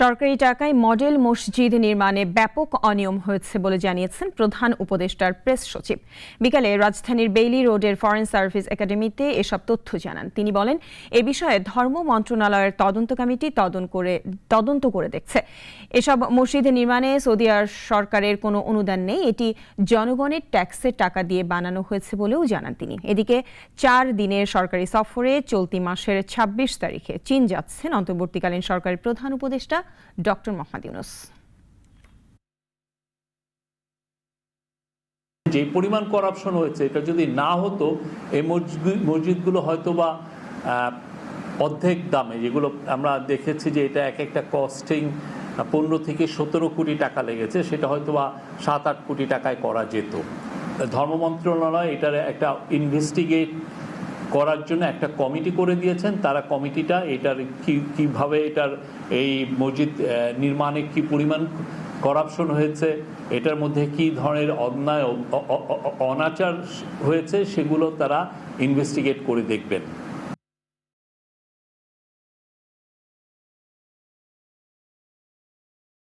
সরকারি টাকায় মডেল মসজিদ নির্মাণে ব্যাপক অনিয়ম হয়েছে বলে জানিয়েছেন প্রধান উপদেষ্টার প্রেস সচিব। বিকালে রাজধানীর বেইলি রোডের ফরেন সার্ভিস একাডেমিতে এসব তথ্য জানান। তিনি বলেন, এ বিষয়ে ধর্ম মন্ত্রণালয়ের তদন্ত কমিটি তদন্ত করে তদন্ত করে দেখছে। এসব মসজিদ নির্মাণে সৌদি আরব সরকারের কোনো অনুদান নেই। এটি জনগণের ট্যাক্সের টাকা দিয়ে বানানো হয়েছে বলেও জানান তিনি। এদিকে চার দিনের সরকারি সফরে চলতি মাসের ২৬ তারিখে চীন যাচ্ছেন। অন্তর্বর্তীকালীন সরকারের প্রধান উপদেষ্টা ডক্টর মোহাম্মদ ইউনুস। যে পরিমাণ করাপশন হয়েছে, এটা যদি না হতো, এই মসজিদ মসজিদগুলো হয়তো বা অর্ধেক দামে, যেগুলো আমরা দেখেছি যে এটা এক একটা কস্টিং পনেরো থেকে সতেরো কোটি টাকা লেগেছে, সেটা হয়তো বা সাত আট কোটি টাকায় করা যেত। ধর্ম মন্ত্রণালয় এটার একটা ইনভেস্টিগেট করার জন্য একটা কমিটি করে দিয়েছেন। তারা কমিটিটা এটার কি, কীভাবে এটার এই মসজিদ নির্মাণে কি পরিমাণ করাপশন হয়েছে, এটার মধ্যে কি ধরনের অন্যায় অনাচার হয়েছে, সেগুলো তারা ইনভেস্টিগেট করে দেখবেন।